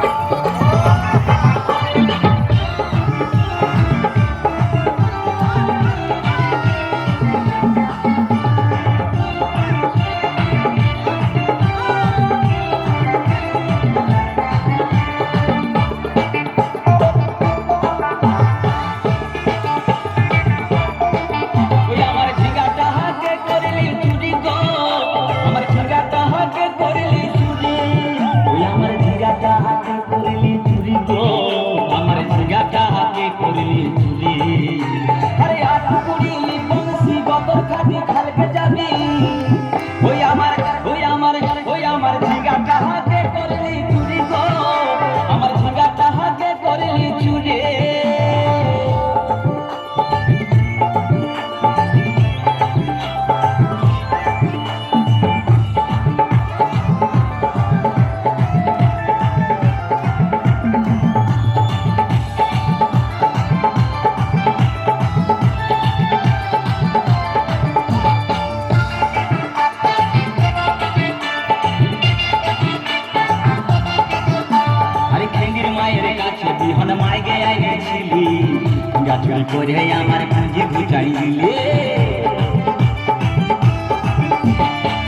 Música বিহন মাই গে আইছিলি গাছুল করে আমার ঘুচাই দিলে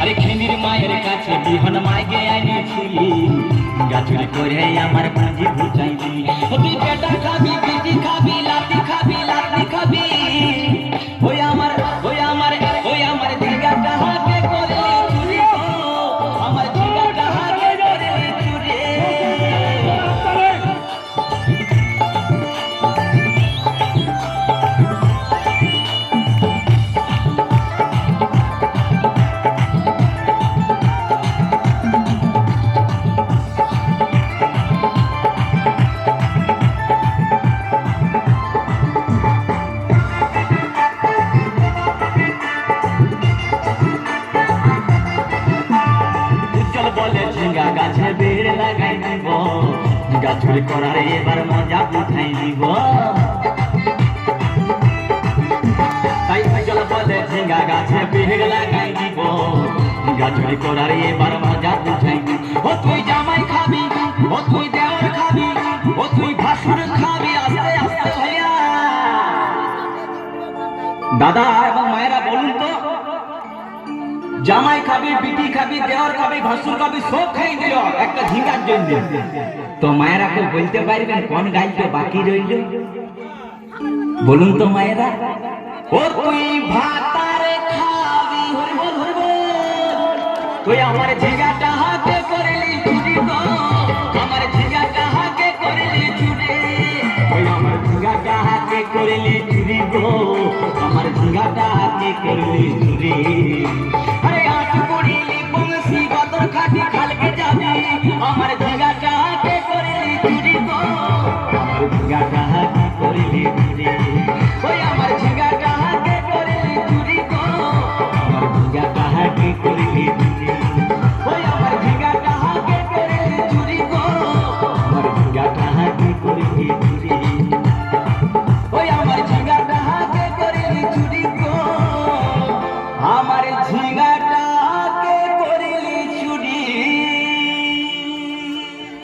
আরে খেঙ্গির মায়ের কাছে বিহন মাই গে আইছিলি গাছুল করে আমার পুঁজি গাছুরি করার এবার মজা উঠাই দিব তাই উজ্জ্বল বলে ঝিঙ্গা গাছে বেড় লাগাই দিব। গাছুরি করার এবার মজা উঠাই ও তুই জামাই খাবি, ও তুই দেওয়ার খাবি, ও তুই ভাসুর খাবি, আস্তে আস্তে ভাইয়া দাদা জামাই খাবি, বিটি খাবি, দেওয়ার খাবি, ভাসুর খাবি, সব খাই দিল। একটা ঝিঙ্গার জন্য। তো মায়েরা কেউ বলতে পারবেন কোন গাইতে বাকি রইল? বলুন তো মায়েরা। ও তুই ভাতারে খাবি। হরি বল হরি বল। তুই আমার ঝিঙ্গাটা হাতে করলি চুরি গো আমার ঝিঙ্গাটা হাতে করলি চুরি। ওই আমার ঝিঙ্গাটা হাতে করলি চুরি গো আমার ঝিঙ্গাটা जा कहा टिकली।